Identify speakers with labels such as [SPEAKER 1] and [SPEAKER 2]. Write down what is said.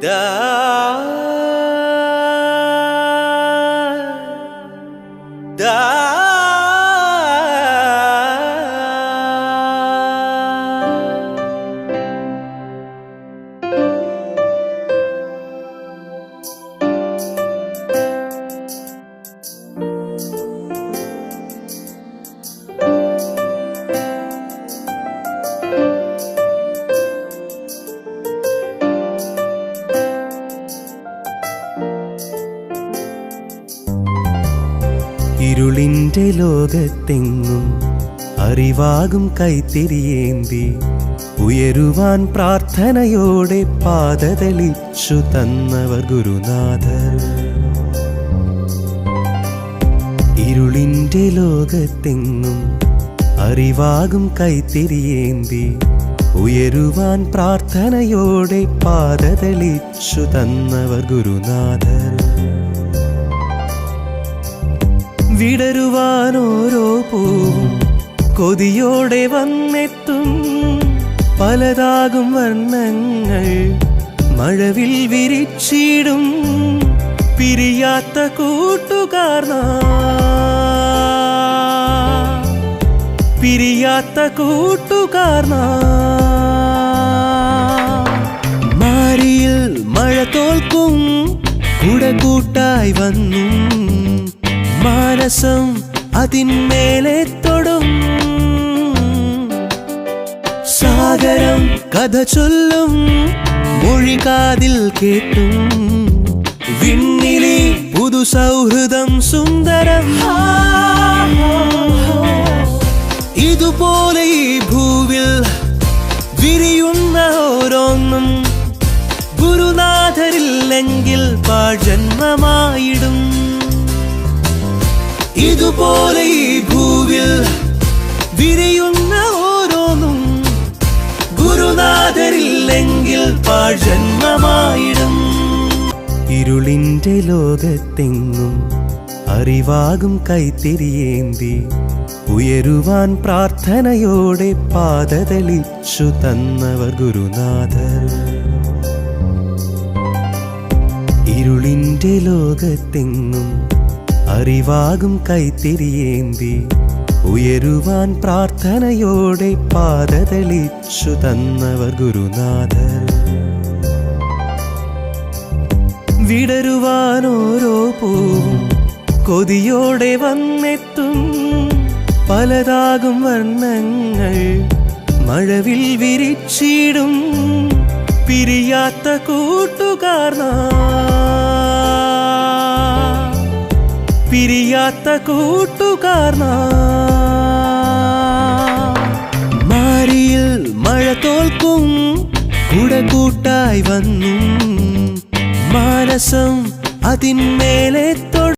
[SPEAKER 1] da da.
[SPEAKER 2] ഇരുളിന്റെ ലോകത്തെങ്ങും അറിവാകും കൈത്തിരിയേന്തി. ഉയരുവാൻ പ്രാർത്ഥനയോടെ പാതതെളിച്ചു തന്നവർ ഗുരുനാഥർ. ഇരുളിന്റെ ലോകത്തെങ്ങും അറിവാകും കൈത്തിരിയേന്തി. ഉയരുവാൻ പ്രാർത്ഥനയോടെ പാതതെളിച്ചു തന്നവർ ഗുരുനാഥർ. വിടരുവാൻ ഓരോ പൂവും കൊതിയോടെ വന്നെത്തും പലതാകും വർണങ്ങൾ മഴവിൽ വിരിച്ചിടും പിരിയാത്ത കൂട്ടുകാർ. പിരിയാത്ത കൂട്ടുകാർ. മാരിയിൽ മഴ തോൽക്കും കൂടെ കൂട്ടായി വന്നു മാനസം അതിന്മേലെ തൊടും. സാഗരം കഥ ചൊല്ലും മൊഴി കാതിൽ കേട്ടും. വിണ്ണിലെ പുതു സൗഹൃദം സുന്ദരം. ഇതുപോലെ ഈ ഭൂവിൽ വിരിയുന്ന ഓരോന്നും ഗുരുനാഥരില്ലെങ്കിൽ പാഴ്ജന്മമായിടും. ഇതുപോലെ ഈ ഭൂവിൽ വിരിയുന്ന ഓരോന്നും ഗുരുനാഥരില്ലെങ്കിൽ പാഴന്മമായിടും ഇരുളിന്റെ ലോകത്തെങ്ങും അറിവാകും കൈത്തിരിയേന്തി. ഉയരുവാൻ പ്രാർത്ഥനയോടെ പാതതളിച്ചു തന്നവർ ഗുരുനാഥർ. ഇരുളിന്റെ ലോകത്തെങ്ങും അറിവാകും കൈത്തിരിയേന്തി. ഉയരുവാൻ പ്രാർത്ഥനയോടെ പാതതളിച്ചു തന്നവർ ഗുരുനാഥർ. വിടരുവാൻ ഓരോ പൂവും കൊതിയോടെ വന്നെത്തും. പലതാകും വർണങ്ങൾ മഴവിൽ വിരിച്ചിടും. പിരിയാത്ത കൂട്ടുകാർ നാം. പിരിയാത്ത കൂട്ടുകാർ. മാരിയിൽ മഴ തോൽക്കും കൂടെ കൂട്ടായി വന്നു മാനസം അതിന്മേലെ തൊടും